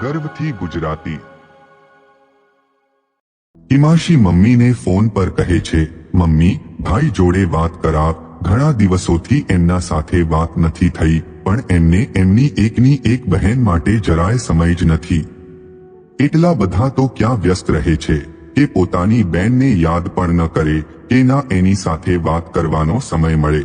ગર્વથી ગુજરાતી. હિમાશી મમ્મીને ફોન પર કહે છે, મમ્મી, ભાઈ જોડે વાત કરાવ ઘણા દિવસોથી એમના સાથે વાત નથી થઈ, પણ એમને એમની એકની એક બહેન માટે જરાય સમય જ નથી. એટલા બધા તો ક્યાં વ્યસ્ત રહે છે, કે પોતાની બેનને યાદ પણ ન કરે, કે ના એની સાથે વાત કરવાનો સમય મળે.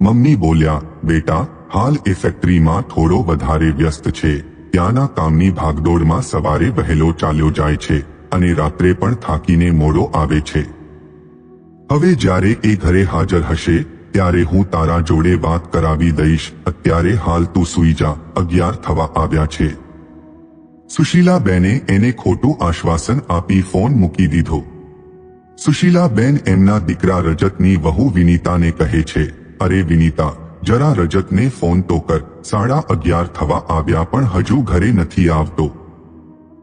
મમ્મી બોલ્યા, બેટા, હાલ એ ફેક્ટરીમાં થોડો વધારે વ્યસ્ત છે. ત્યાંના કામની ભાગદોડમાં સવારે વહેલો ચાલ્યો જાય છે અને રાત્રે પણ થાકીને મોડો આવે છે. હવે જ્યારે એ ઘરે હાજર હશે, ત્યારે હું તારા જોડે વાત કરાવી દઈશ. અત્યારે હાલ તું સુઈ જા. અગિયાર થવા આવ્યા છે. સુશીલાબેને એને ખોટું આશ્વાસન આપી ફોન મૂકી દીધો. સુશીલાબેન એમના દીકરા રજતની વહુ વિનીતાને કહે છે, અરે વિનીતા જરા રજતને ફોન તો કર. સાડા અગિયાર થવા આવ્યા પણ હજુ ઘરે નથી આવતો.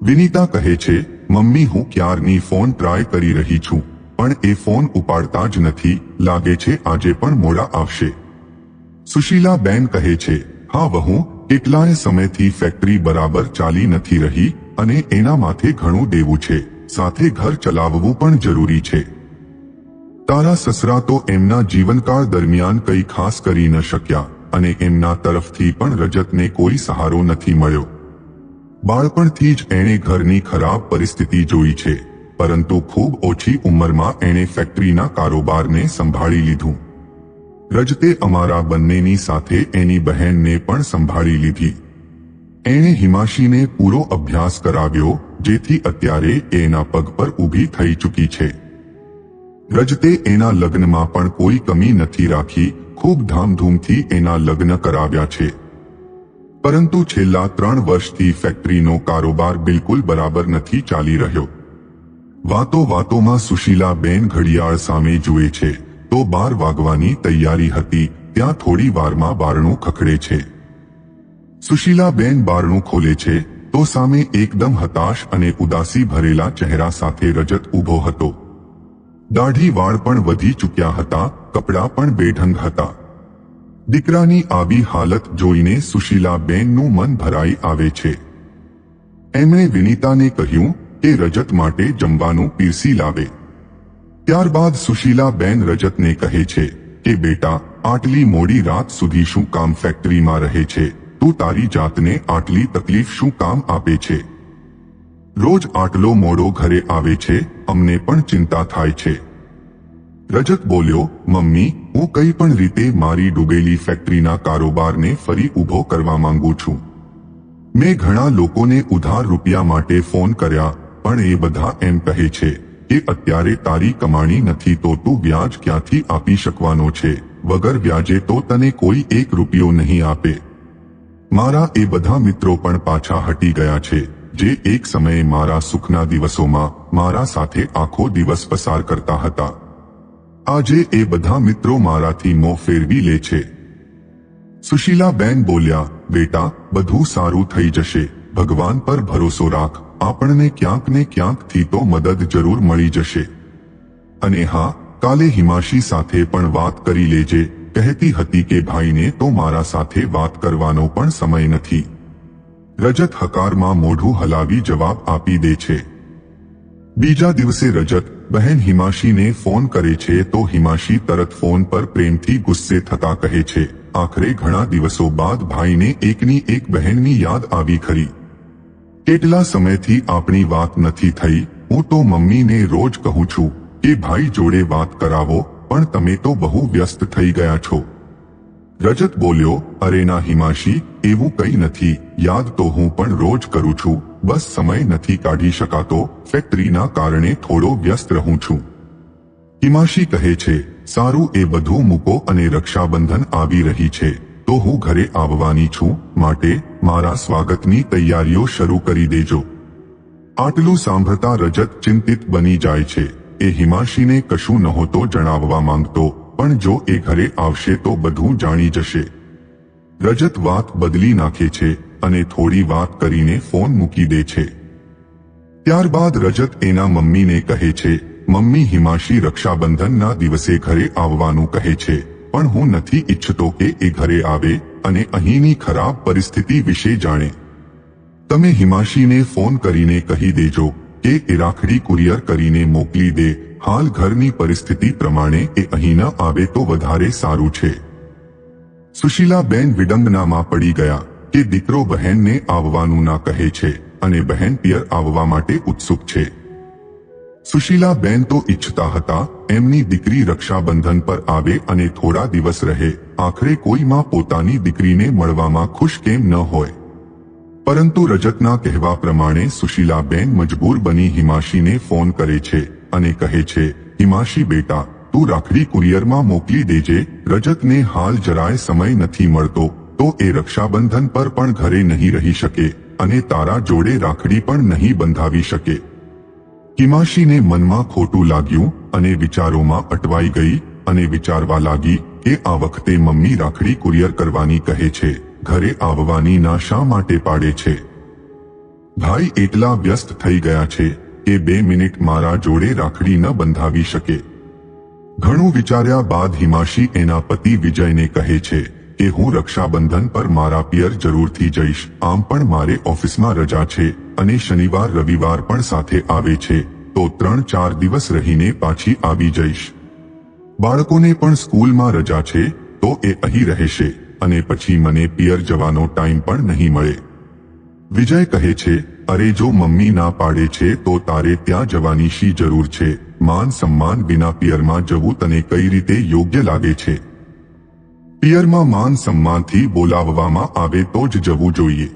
વિનીતા કહે છે, મમ્મી, હું ક્યારની ફોન ટ્રાય કરી રહી છું, પણ એ ફોન ઉપાડતા જ નથી, લાગે છે આજે પણ મોડા આવશે. સુશીલા બેન કહે છે, હા વહુ, કેટલાય સમયથી ફેક્ટરી બરાબર ચાલી નથી રહી, અને એના માથે ઘણું દેવું છે, સાથે ઘર ચલાવવું પણ જરૂરી છે. તારા સસરા તો એમના જીવનકાળ દરમિયાન કંઈ ખાસ કરી ન શક્યા અને એમના તરફથી પણ રજતને કોઈ સહારો નથી મળ્યો. બાળપણથી જ એણે ઘરની ખરાબ પરિસ્થિતિ જોઈ છે, પરંતુ ખૂબ ઓછી ઉંમરમાં એણે ફેક્ટરીના કારોબારને સંભાળી લીધું. રજતે અમારા બંનેની સાથે એની બહેનને પણ સંભાળી લીધી. એણે હિમાશીને પૂરો અભ્યાસ કરાવ્યો, જેથી અત્યારે એના પગ પર ઊભી થઈ ચૂકી છે. રજતે એના લગ્નમાં પણ કોઈ કમી નથી રાખી, ખૂબ ધામધૂમથી એના લગ્ન કરાવ્યા છે. પરંતુ છેલ્લા ત્રણ વર્ષથી ફેક્ટરીનો કારોબાર બિલકુલ બરાબર નથી ચાલી રહ્યો. વાતો વાતોમાં સુશીલાબેન ઘડિયાળ સામે જુએ છે, તો બાર વાગવાની તૈયારી હતી, ત્યાં થોડી વારમાં બારણું ખખડે છે. સુશીલાબેન બારણું ખોલે છે, તો સામે એકદમ હતાશ અને ઉદાસી ભરેલા ચહેરા સાથે રજત ઊભો હતો. દાઢી વાળ પણ વધી ચૂક્યા હતા, કપડાં પણ બેઢંગ હતા. દીકરાની આવી હાલત જોઈને સુશીલાબેનનું મન ભરાઈ આવે છે. એમણે વિનીતાને કહ્યું કે રજત માટે જમવાનું પીરસી લાવે. ત્યારબાદ સુશીલાબેન રજતને કહે છે કે, બેટા, આટલી મોડી રાત સુધી શું કામ ફેક્ટરીમાં રહે છે? તું તારી જાતને આટલી તકલીફ શું કામ આપે છે? રોજ આટલો મોડો ઘરે આવે છે, અમને પણ ચિંતા થાય છે. રજત બોલ્યો, મમ્મી, હું કઈ પણ રીતે મારી ડૂબેલી ફેક્ટરીના કારોબારને ફરી ઊભો કરવા માંગુ છું. મેં ઘણા લોકોને ઉધાર રૂપિયા માટે ફોન કર્યા, પણ એ બધા એમ કહે છે કે અત્યારે તારી કમાણી નથી તો તું વ્યાજ ક્યાંથી આપી શકવાનો છે, વગર વ્યાજે તો તને કોઈ એક રૂપિયો નહીં આપે. મારા એ બધા મિત્રો પણ પાછા હટી ગયા છે. જે એક સમયે મારા સુખના દિવસોમાં મારા સાથે આખો દિવસ પસાર કરતા હતા. આજે એ બધા મિત્રો મારાથી મોં ફેરવી લે છે. સુશીલાબેન બોલ્યા, બેટા, બધું સારું થઈ જશે. ભગવાન પર ભરોસો રાખ. આપણને ક્યાંક ને ક્યાંકથી તો મદદ જરૂર મળી જશે. અને હા, કાલે હિમાશી સાથે પણ વાત કરી લેજે. કહેતી હતી કે ભાઈને તો મારા સાથે વાત કરવાનો પણ સમય નથી. રજત હકારમાં મોઢું હલાવી જવાબ આપી દે છે. બીજા દિવસે રજત, બહેન હિમાશીને ફોન કરે છે તો હિમાશી તરત ફોન પર પ્રેમથી ગુસ્સે થતા કહે છે. આખરે ઘણા દિવસો બાદ ભાઈને એકની એક બહેનની યાદ આવી ખરી. કેટલા સમયથી આપણી વાત નથી થઈ, હું તો મમ્મીને રોજ કહું છું કે, ભાઈ જોડે વાત કરાવો, પણ તમે તો બહુ વ્યસ્ત થઈ ગયા છો. રજત બોલ્યો, અરે ના હિમાશી, એવું કંઈ નથી. યાદ તો હું પણ રોજ કરું છું. બસ સમય નથી કાઢી શકાતો. ફેક્ટરીના કારણે થોડો વ્યસ્ત રહું છું. હિમાશી કહે છે, સારું એ બધું મૂકો અને રક્ષાબંધન આવી રહી છે. તો હું ઘરે આવવાની છું. માટે મારા સ્વાગતની તૈયારીઓ શરૂ કરી દેજો. આટલું સાંભળતા રજત ચિંતિત બની જાય છે. એ હિમાશીને કશું નહોતો જણાવવા માંગતો. પણ જો એ ઘરે આવશે તો બધું જાણી જશે. રજત વાત બદલી નાખે છે અને થોડી વાત કરીને ફોન મૂકી દે છે. ત્યારબાદ રજત એના મમ્મીને કહે છે, મમ્મી હિમાશી રક્ષાબંધનના દિવસે ઘરે આવવાનું કહે છે, પણ હું નથી ઈચ્છતો કે એ ઘરે આવે અને અહીંની ખરાબ પરિસ્થિતિ વિશે જાણે. તમે હિમાશીને ફોન કરીને કહી દેજો. એ રાખડી કુરિયર કરીને મોકલી દે. હાલ ઘરની પરિસ્થિતિ પ્રમાણે એ અહીં આવે તો વધારે સારું છે. સુશીલાબેન વિડંગનામાં પડી ગયા કે દીકરો બહેનને આવવાનું ના કહે છે અને બહેન પિયર આવવા માટે ઉત્સુક છે. સુશીલાબેન તો ઈચ્છતા હતા એમની દીકરી રક્ષાબંધન પર આવે અને થોડા દિવસ રહે. આખરે કોઈમાં પોતાની દીકરીને મળવામાં ખુશ કેમ ન હોય. પરંતુ રજતના કહેવા પ્રમાણે સુશીલાબેન મજબૂર બની હિમાશીને ફોન કરે છે અને કહે છે, હિમાશી બેટા, તું રાખડી કુરિયરમાં મોકલી દેજે, રજતને હાલ જરાય સમય નથી મળતો, તો એ રક્ષાબંધન પર પણ ઘરે નહીં રહી શકે અને તારા જોડે રાખડી પણ નહીં બંધાવી શકે. હિમાશીને મનમાં ખોટું લાગ્યું અને વિચારોમાં અટવાઈ ગઈ અને વિચારવા લાગી કે આ વખતે મમ્મી રાખડી કુરિયર કરવાની કહે છે. ઘરે આવવાની ના શા માટે પાડે છે? ભાઈ એટલા વ્યસ્ત થઈ ગયા છે કે બે મિનિટ મારા જોડે રાખડી ન બંધાવી શકે. ઘણું વિચાર્યા બાદ હિમાશી એના પતિ વિજયને કહે છે કે હું રક્ષાબંધન પર મારા પિયર જરૂરથી જઈશ. આમ પણ મારે ઓફિસમાં રજા છે અને શનિવાર, રવિવાર પણ સાથે આવે છે. તો ત્રણ, ચાર દિવસ રહીને પાછી આવી જઈશ. બાળકોને પણ સ્કૂલમાં રજા છે, તો એ અહીં રહેશે. અને પછી મને પિયર જવાનો ટાઈમ પણ નહીં મળે. વિજય કહે છે, અરે જો મમ્મી ના પાડે છે, તો તારે ત્યાં જવાની શી જરૂર છે? માન સન્માન વિના પિયરમાં જવું તને કઈ રીતે યોગ્ય લાગે છે? પિયરમાં માન સન્માનથી બોલાવવામાં આવે તો જ જવું જોઈએ.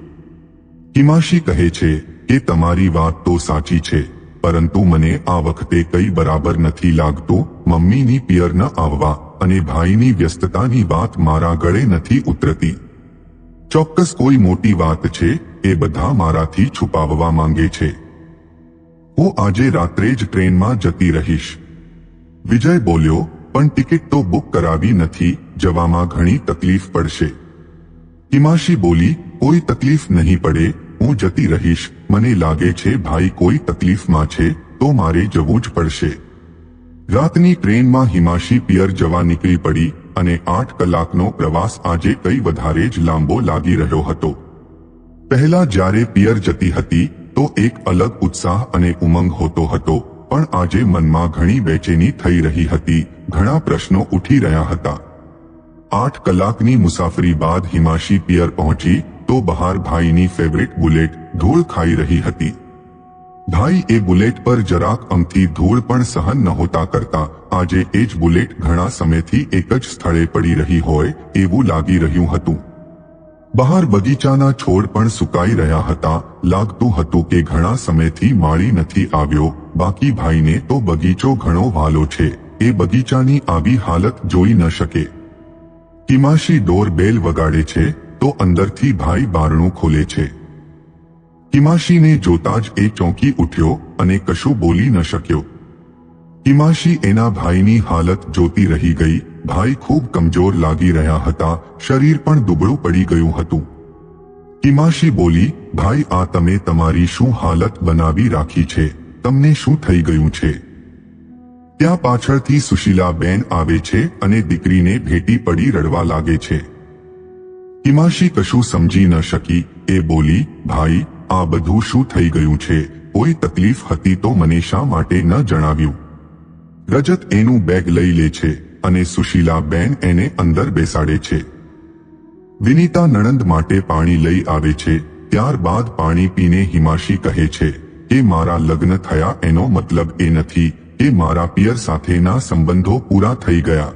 હિમાશી કહે છે કે, તમારી વાત તો સાચી છે. પરંતુ મને આ વખતે કઈ બરાબર નથી લાગતું. મમ્મીની પિયર ન આવવા અને ભાઈની વ્યસ્તતાની વાત મારા ગળે નથી ઉતરતી. ચોક્કસ કોઈ મોટી વાત છે, એ બધા મારાથી છુપાવવા માંગે છે. હું આજે રાત્રે જ ટ્રેનમાં જતી રહીશ. વિજય બોલ્યો, પણ ટિકિટ તો બુક કરાવી નથી, જવામાં ઘણી તકલીફ પડશે. હિમાશી બોલી, કોઈ તકલીફ નહીં પડે, હું જતી રહીશ. મને લાગે છે ભાઈ કોઈ તકલીફમાં છે, તો મારે જવું જ પડશે. રાતની ટ્રેનમાં હિમાશી પિયર જવા નીકળી પડી અને આઠ કલાકનો પ્રવાસ આજે કઈ વધારે જ લાંબો લાગી રહ્યો હતો. પહેલા જ્યારે પિયર જતી હતી, તો એક અલગ ઉત્સાહ અને ઉમંગ હોતો હતો, પણ આજે મનમાં ઘણી બેચેની થઈ રહી હતી, ઘણા પ્રશ્નો ઉઠી રહ્યા હતા. આઠ કલાકની મુસાફરી બાદ હિમાશી પિયર પહોંચી, તો બહાર ભાઈની ફેવરેટ બુલેટ ધૂળ ખાઈ રહી હતી. ભાઈ એ બુલેટ પર જરાક અમથી ધૂળ પણ સહન નહોતા કરતા. આજે એ જ બુલેટ ઘણા સમયથી એક જ સ્થળે પડી રહી હોય એવું લાગી રહ્યું હતું. બહાર બગીચાના છોડ પણ સુકાઈ રહ્યા હતા. લાગતું હતું કે ઘણા સમયથી માળી નથી આવ્યો. બાકી ભાઈને તો બગીચો ઘણો વાલો છે. એ બગીચાની આવી હાલત જોઈ ન શકે. કિમાશી ડોર બેલ વગાડે છે તો અંદરથી ભાઈ બારણું ખોલે છે. હિમાશીને જોતા જ એ ચોંકી ઉઠ્યો અને કશું બોલી ન શક્યો. હિમાશી એના ભાઈની હાલત જોતી રહી ગઈ. ભાઈ ખૂબ કમજોર લાગી રહ્યા હતા. શરીર પણ દુબળું પડી ગયું હતું. હિમાશી બોલી, ભાઈ, આ તમે તમારી શું હાલત બનાવી રાખી છે? તમને શું થઈ ગયું છે? ત્યાં પાછળથી સુશીલાબેન આવે છે અને દીકરીને ભેટી પડી રડવા લાગે છે. હિમાશી કશું સમજી ન શકી. એ બોલી, ભાઈ આ બધું શું થઈ ગયું છે? કોઈ તકલીફ હતી તો મને શા માટે ન જણાવ્યું? રજત એનું બેગ લઈ લે છે અને સુશીલા બેન એને અંદર બેસાડે છે. વિનીતા નણંદ માટે પાણી લઈ આવે છે, ત્યારબાદ પાણી પીને હિમાશી કહે છે, કે મારા લગ્ન થયા એનો મતલબ એ નથી કે મારા પિયર સાથેના સંબંધો પૂરા થઈ ગયા.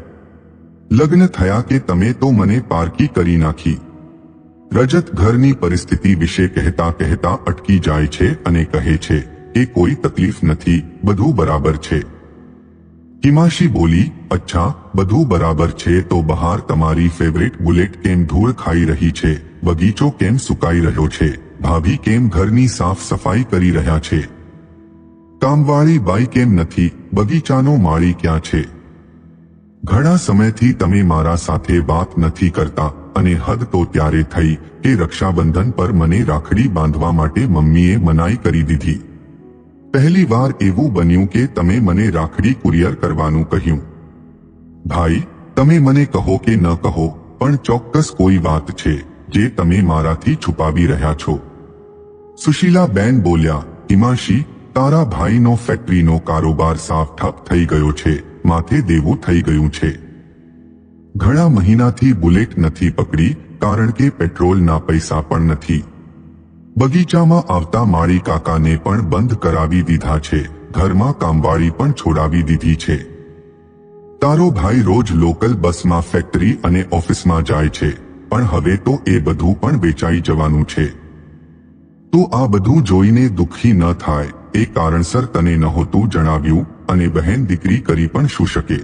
લગ્ન થયા કે તમે તો મને પારકી કરી નાખી. રજત ઘરની પરિસ્થિતિ વિશે કહેતા કહેતા અટકી જાય છે અને કહે છે કે કોઈ તકલીફ નથી, બધું બરાબર છે. હિમાશી બોલી, અચ્છા, બધું બરાબર છે તો બહાર તમારી ફેવરેટ બુલેટ કેમ ધૂળ ખાઈ રહી છે? બગીચો કેમ સુકાઈ રહ્યો છે? ભાભી કેમ ઘરની સાફ સફાઈ કરી રહ્યા છે? કામવાળી બાઈ કેમ નથી? બગીચાનો માળી ક્યાં છે? ઘણા સમયથી તમે મારા સાથે વાત નથી કરતા. અને હદ તો ત્યારે થઈ કે રક્ષાબંધન પર મને રાખડી બાંધવા માટે મમ્મીએ મનાઈ કરી દીધી. પહેલી વાર એવું બન્યું કે તમે મને રાખડી કુરિયર કરવાનું કહ્યું. ભાઈ, તમે મને કહો કે ન કહો, પણ ચોક્કસ કોઈ વાત છે જે તમે મારાથી છુપાવી રહ્યા છો. સુશીલાબેન બોલ્યા, હિમાશી, તારા ભાઈનો ફેક્ટરીનો કારોબાર સાફ ઠપ થઈ ગયો છે, માથે દેવું થઈ ગયું છે. ઘણા મહિનાથી બુલેટ નથી પકડી કારણ કે પેટ્રોલના પૈસા પણ નથી. બગીચામાં આવતા માળી કાકાને પણ બંધ કરાવી દીધા છે. ઘરમાં કામવાળી પણ છોડાવી દીધી છે. તારો ભાઈ રોજ લોકલ બસમાં ફેક્ટરી અને ઓફિસમાં જાય છે, પણ હવે તો એ બધું પણ વેચાઈ જવાનું છે. તો આ બધું જોઈને દુઃખી ન થાય, એ કારણસર તને નહોતું જણાવ્યું અને બહેન દીકરી કરી પણ શું શકે?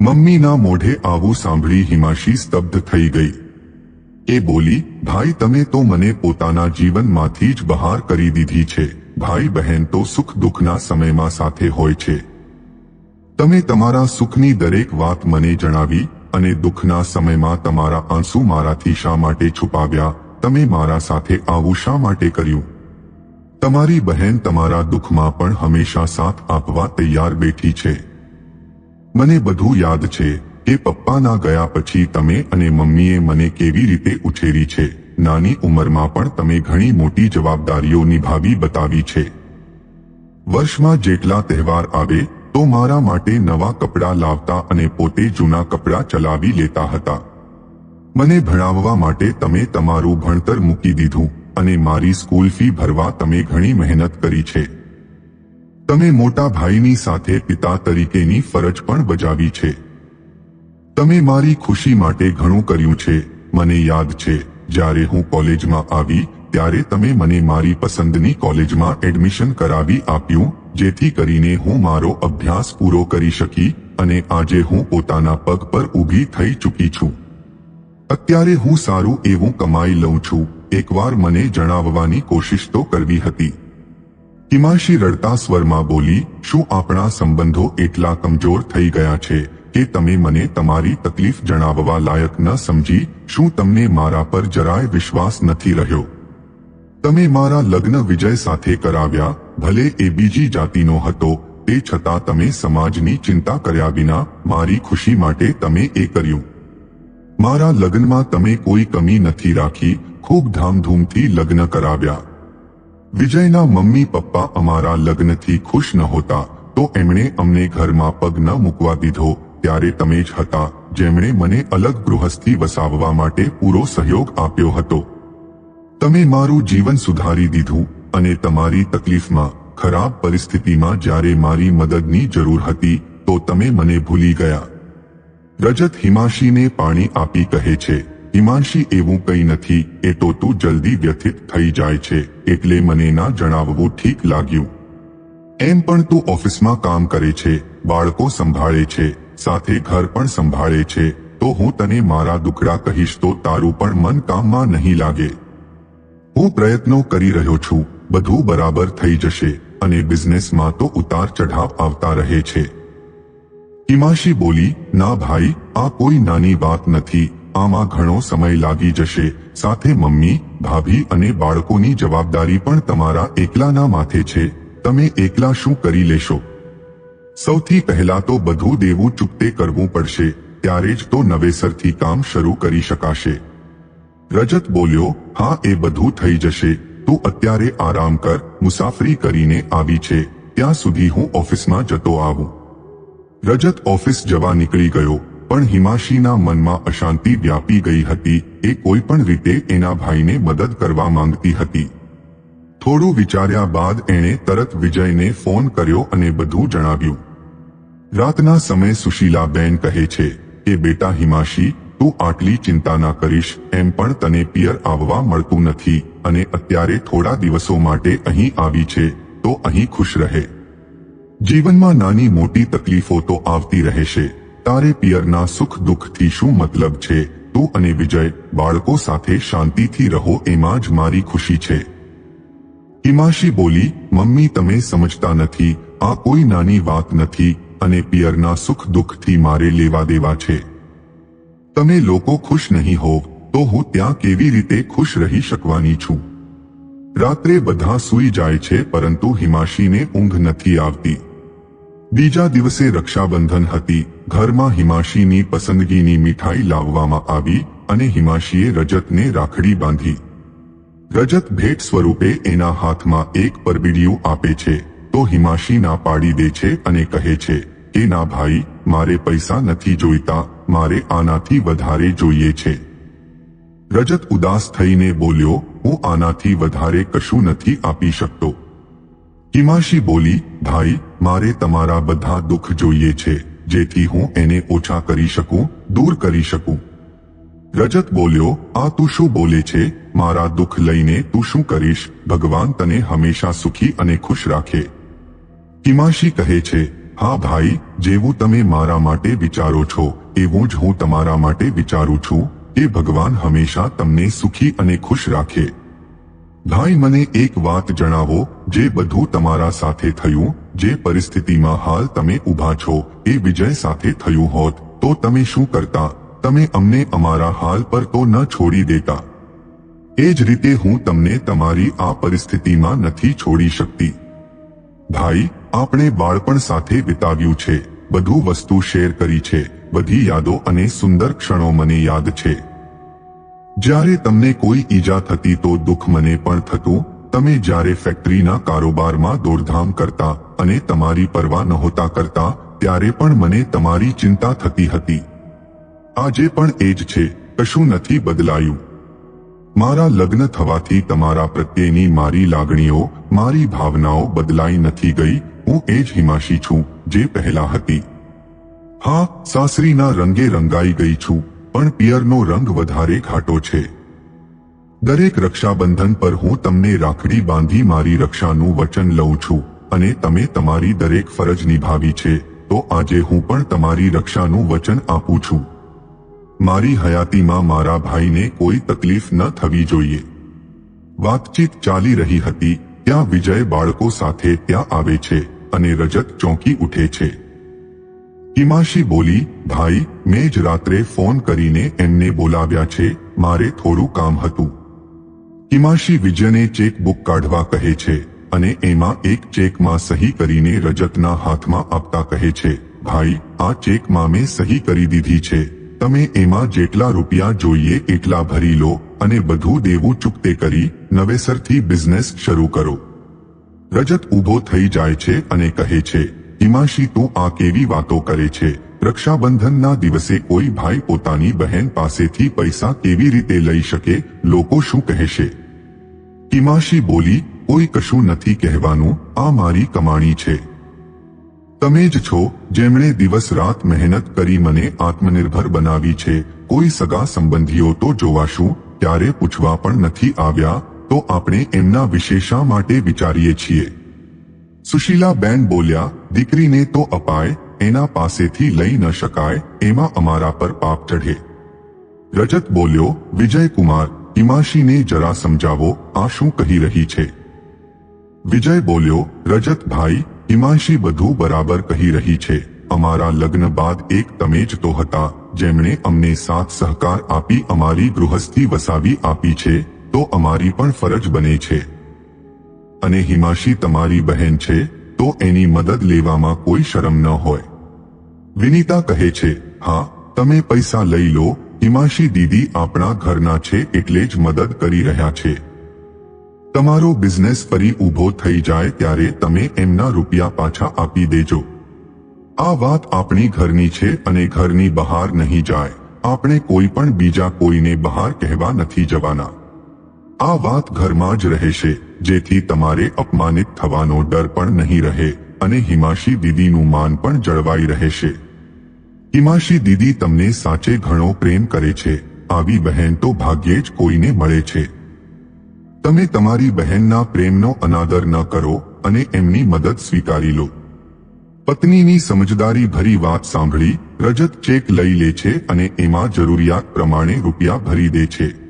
મમ્મીના મોઢે આવું સાંભળી હિમાશી સ્તબ્ધ થઈ ગઈ. એ બોલી, ભાઈ, તમે તો મને પોતાના જીવનમાંથી જ બહાર કરી દીધી છે. ભાઈ બહેન તો સુખ દુઃખના સમયમાં સાથે હોય છે. તમે તમારા સુખની દરેક વાત મને જણાવી અને દુઃખના સમયમાં તમારા આંસુ મારાથી શા માટે છુપાવ્યા? તમે મારા સાથે આવું શા માટે કર્યું? તમારી બહેન તમારા દુઃખમાં પણ હંમેશા સાથ આપવા તૈયાર બેઠી છે. મને બધું યાદ છે. કે પપ્પાના ગયા પછી તમે અને મમ્મીએ મને કેવી રીતે ઉછેરી છે? નાની ઉંમરમાં પણ તમે ઘણી મોટી જવાબદારીઓ નિભાવી બતાવી છે. વર્ષમાં જેટલા તહેવાર આવે, તો મારા માટે નવા કપડાં લાવતા અને પોતે જૂના કપડાં ચલાવી લેતા હતા. મને ભણાવવા માટે તમે તમારું ભણતર મૂકી દીધું, અને મારી સ્કૂલ ફી ભરવા તમે ઘણી મહેનત કરી છે. તમે મોટા ભાઈની સાથે પિતા તરીકેની ફરજ પણ બજાવી છે. તમે મારી ખુશી માટે ઘણું કર્યું છે, મને યાદ છે, જ્યારે હું કોલેજમાં આવી, ત્યારે તમે મને મારી પસંદની કોલેજમાં એડમિશન કરાવી આપ્યું, જેથી કરીને હું મારો અભ્યાસ પૂરો કરી શકી, અને આજે હું પોતાના પગ પર ઊભી થઈ ચૂકી છું. અત્યારે હું સારું એવું કમાઈ લઉં છું, એકવાર મને જણાવવાની કોશિશ તો કરવી હતી. હિમાશી રડતા સ્વરમાં બોલી, શું આપણા સંબંધો એટલા કમજોર થઈ ગયા છે કે તમે મને તમારી તકલીફ જણાવવા લાયક ન સમજી? શું તમને મારા પર જરાય વિશ્વાસ નથી રહ્યો? તમે મારા લગ્ન વિજય સાથે કરાવ્યા, ભલે એ બીજી જાતિનો હતો, તે છતાં તમે સમાજની ચિંતા કર્યા વિના મારી ખુશી માટે તમે એ કર્યું. મારા લગ્નમાં તમે કોઈ કમી નથી રાખી, ખૂબ ધામધૂમથી લગ્ન કરાવ્યા. વિજયના મમ્મી, પપ્પા અમારા લગ્નથી ખુશ નહોતા તો એમણે અમને ઘરમાં પગ ન મૂકવા દીધો. ત્યારે તમે જ હતા, જેમણે મને અલગ ગૃહસ્થી વસાવવા માટે પૂરો સહયોગ આપ્યો હતો. તમે મારું જીવન સુધારી દીધું અને તમારી તકલીફમાં, ખરાબ પરિસ્થિતિમાં જ્યારે મારી મદદની જરૂર હતી, તો તમે મને ભૂલી ગયા. રજત હિમાશીને પાણી આપી કહે છે હિમાંશી એવું કંઈ નથી, એ તો તું જલ્દી વ્યથિત થઈ જાય છે, એટલે મને ના જણાવવું ઠીક લાગ્યું. એમ પણ તું ઓફિસમાં કામ કરે છે, બાળકો સંભાળે છે, સાથે ઘર પણ સંભાળે છે, તો હું તને મારા દુખડા કહીશ તો તારું પણ મન કામમાં નહીં લાગે. હું પ્રયત્નો કરી રહ્યો છું, બધું બરાબર થઈ જશે, અને બિઝનેસમાં તો ઉતાર ચઢાવ આવતા રહે છે. હિમાશી બોલી, ના ભાઈ, આ કોઈ નાની વાત નથી આમાં ઘણો સમય લાગી જશે. સાથે મમ્મી, ભાભી અને બાળકોની જવાબદારી પણ તમારા એકલાના માથે છે. તમે એકલા શું કરી લેશો? સૌથી પહેલા તો બધું દેવું ચૂકતે કરવું પડશે. ત્યારે જ તો નવેસરથી કામ શરૂ કરી શકાશે. રજત બોલ્યો, હા, એ બધું થઈ જશે. તું અત્યારે આરામ કર. મુસાફરી કરીને આવી છે. ત્યાં સુધી હું ઓફિસમાં જતો આવું. રજત ઓફિસ જવા નીકળી ગયો. પણ હિમાશીના મનમાં અશાંતિ વ્યાપી ગઈ હતી. એ કોઈ પણ રીતે એના ભાઈને મદદ કરવા માંગતી હતી. થોડું વિચાર્યા બાદ એણે તરત વિજયને ફોન કર્યો અને બધું જણાવ્યું. રાતના સમય સુશીલાબેન કહે છે કે, બેટા હિમાશી, તું આટલી ચિંતા ના કરીશ. એમ પણ તને પિયર આવવા મળતું નથી અને અત્યારે થોડા દિવસો માટે અહીં આવી છે, તો અહીં ખુશ રહે. જીવનમાં નાની મોટી તકલીફો તો આવતી રહેશે. તારે પિયરના સુખ દુઃખથી શું મતલબ છે? તું અને વિજય બાળકો સાથે શાંતિથી રહો, એમાં જ મારી ખુશી છે. હિમાશી બોલી, મમ્મી, તમે સમજતા નથી. આ કોઈ નાની વાત નથી અને પિયરના સુખ દુઃખથી મારે લેવા દેવા છે. તમે લોકો ખુશ નહીં હોવ, તો હું ત્યાં કેવી રીતે ખુશ રહી શકવાની છું? રાત્રે બધા સૂઈ જાય છે, પરંતુ હિમાશીને ઊંઘ નથી આવતી. બીજા દિવસે રક્ષાબંધન હતી. ઘરમાં હિમાશીની પસંદગીની મીઠાઈ લાવવામાં આવી અને હિમાશીએ રજતને રાખડી બાંધી. રજત ભેટ સ્વરૂપે એના હાથમાં એક પરબીડિયું આપે છે. તો હિમાશી ના પાડી દે છે અને કહે છે, કે ના ભાઈ, મારે પૈસા નથી જોઈતા, મારે આનાથી વધારે જોઈએ છે. રજત ઉદાસ થઈને બોલ્યો, હું આનાથી વધારે કશું નથી આપી શકતો. હિમાશી બોલી, ભાઈ, મારે તમારા બધા દુઃખ જોઈએ છે, જેથી હું એને ઓછા કરી શકું, દૂર કરી શકું. રજત બોલ્યો, આ તું શું બોલે છે? મારા દુઃખ લઈને તું શું કરીશ? ભગવાન તને હંમેશા સુખી અને ખુશ રાખે. હિમાશી કહે છે, હા ભાઈ, જેવું તમે મારા માટે વિચારો છો, એવું જ હું તમારા માટે વિચારું છું. એ ભગવાન હંમેશા તમને સુખી અને ખુશ રાખે. ભાઈ મને એક વાત જણાવો, જે બધું તમારા સાથે થયું, જે પરિસ્થિતિમાં હાલ તમે ઊભા છો, એ વિજય સાથે થયું હોત, તો તમે શું કરતા? તમે અમને અમારા હાલ પર તો ન છોડી દેતા. એ જ રીતે હું તમને તમારી આ પરિસ્થિતિમાં નથી છોડી શકતી. ભાઈ, આપણે બાળપણ સાથે વિતાવ્યું છે, બધું વસ્તુ શેર કરી છે, બધી યાદો અને સુંદર ક્ષણો મને યાદ છે. જ્યારે તમને કોઈ ઈજા થતી તો દુઃખ મને પણ થતું? તમે જ્યારે ફેક્ટરીના કારોબારમાં દોડધામ કરતા અને તમારી પરવા નહોતા કરતા, ત્યારે પણ મને તમારી ચિંતા થતી હતી. આજે પણ એ જ છે, કશું નથી બદલાયું. મારા લગ્ન થવાથી તમારા પ્રત્યેની મારી લાગણીઓ, મારી ભાવનાઓ બદલાઈ નથી ગઈ, હું એ જ હિમાશી છું, જે પહેલા હતી. હા, સાસરીના રંગે રંગાઈ ગઈ છું. પણ પિયરનો રંગ વધારે ઘાટો છે. દરેક રક્ષાબંધન પર હું તમને રાખડી બાંધી મારી રક્ષાનું વચન લઉં છું અને તમે તમારી દરેક ફરજ નિભાવી છે, તો આજે હું પણ તમારી રક્ષાનું વચન આપું છું. મારી હયાતીમાં મારા ભાઈને કોઈ તકલીફ ન થવી જોઈએ. વાતચીત ચાલી રહી હતી, ત્યાં વિજય બાળકો સાથે ત્યાં આવે છે અને રજત ચોંકી ઉઠે છે. હિમાશી બોલી, ભાઈ, મેં જ રાત્રે ફોન કરીને એમને બોલાવ્યા છે, મારે થોડું કામ હતું. હિમાશી વિજયને ચેકબુક કાઢવા કહે છે અને એમાં એક ચેકમાં સહી કરીને રજતના હાથમાં આપતા કહે છે, ભાઈ, આ ચેકમાં મેં સહી કરી દીધી છે. તમે એમાં જેટલા રૂપિયા જોઈએ એટલા ભરી લો અને બધું દેવું ચૂકતે કરી નવેસરથી બિઝનેસ શરૂ કરો. રજત ઊભો થઈ જાય છે અને કહે છે હિમાશી તું આ કેવી વાતો કરે છે? રક્ષાબંધનના દિવસે કોઈ ભાઈ પોતાની બહેન પાસેથી પૈસા કેવી રીતે લઈ શકે? લોકો શું કહેશે? હિમાશી બોલી, કોઈ કશું નથી કહેવાનું, આ મારી કમાણી છે. તમે જ છો જેમણે દિવસ રાત મહેનત કરી મને આત્મનિર્ભર બનાવી છે. કોઈ સગા સંબંધીઓ તો જોવાશું ત્યારે પૂછવા પણ નથી આવ્યા? તો આપણે એમના વિશે શા માટે વિચારીએ છીએ? સુશીલાબેન બોલ્યા, દીકરીને તો અપાય, એના પાસેથી લઈ ન શકાય, એમાં અમારા પર પાપ ચઢે. રજત બોલ્યો, વિજયકુમાર, હિમાશીને જરા સમજાવો, આ શું કહી રહી છે? વિજય બોલ્યો રજત ભાઈ હિમાશી બધું બરાબર કહી રહી છે. અમારા લગ્ન બાદ એક તમે જ તો હતા, જેમણે અમને સાથ સહકાર આપી અમારી ગૃહસ્થી વસાવી આપી છે, તો અમારી પણ ફરજ બને છે. અને હિમાશી તમારી બહેન છે, તો એની મદદ લેવામાં કોઈ શરમ ન હોય. વિનીતા કહે છે, હા, તમે પૈસા લઈ લો, હિમાશી દીદી આપણા ઘરના છે એટલે જ મદદ કરી રહ્યા છે. તમારો બિઝનેસ ફરી ઊભો થઈ જાય ત્યારે તમે એમના રૂપિયા પાછા આપી દેજો. આ વાત આપણી ઘરની છે અને ઘરની બહાર નહીં જાય. આપણે કોઈ પણ બીજા કોઈને બહાર કહેવા નથી જવાના. આ વાત ઘરમાં જ રહેશે જેથી તમારે અપમાનિત થવાનો ડર પણ નહીં રહે, અને હિમાશી દીદીનું માન પણ જળવાઈ રહેશે હિમાશી દીદી તમને સાચે ઘણો પ્રેમ કરે છે, આવી બહેન તો ભાગ્યે જ કોઈને મળે છે. તમે તમારી બહેનના પ્રેમનો અનાદર ન કરો, અને એમની મદદ સ્વીકારી લો. પત્નીની સમજદારી ભરી વાત સાંભળી, રજત ચેક લઈ લે છે, અને એમાં જરૂરિયાત પ્રમાણે રૂપિયા ભરી દે છે.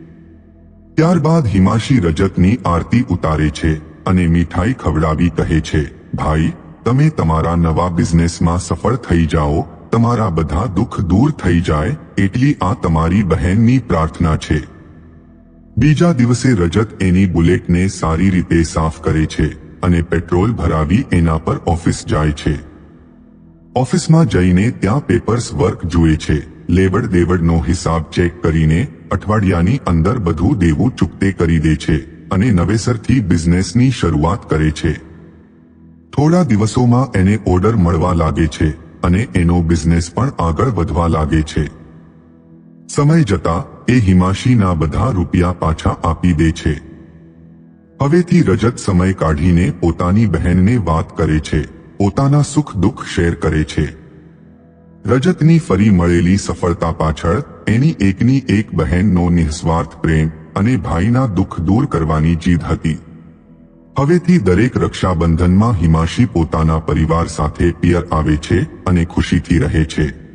ત્યારબાદ હિમાશી રજતની આરતી ઉતારે છે અને મીઠાઈ ખવડાવી કહે છે, ભાઈ, તમે તમારા નવા બિઝનેસમાં સફળ થઈ જાઓ, તમારા બધા દુઃખ દૂર થઈ જાય એટલી આ તમારી બહેનની પ્રાર્થના છે. બીજા દિવસે રજત એની બુલેટને સારી રીતે સાફ કરે છે અને પેટ્રોલ ભરાવી એના પર ઓફિસ જાય છે. ઓફિસમાં જઈને ત્યાં પેપર્સ વર્ક જુએ છે. લેવડ દેવડનો હિસાબ ચેક કરીને અઠવાડિયાની અંદર બધું દેવું ચૂકતે કરી દે છે અને નવેસરથી બિઝનેસની શરૂઆત કરે છે. થોડા દિવસોમાં એને ઓર્ડર મળવા લાગે છે અને એનો બિઝનેસ પણ આગળ વધવા લાગે છે. સમય જતા એ હિમાશીના બધા રૂપિયા પાછા આપી દે છે. હવેથી રજત સમય કાઢીને પોતાની બહેનને વાત કરે છે, પોતાના સુખ દુઃખ શેર કરે છે. રજતની ફરી મળેલી સફળતા પાછળ એની એકની એક બહેનનો નિઃસ્વાર્થ પ્રેમ અને ભાઈના દુઃખ દૂર કરવાની જીદ હતી. હવેથી દરેક રક્ષાબંધનમાં હિમાશી પોતાના પરિવાર સાથે પિયર આવે છે અને ખુશીથી રહે છે.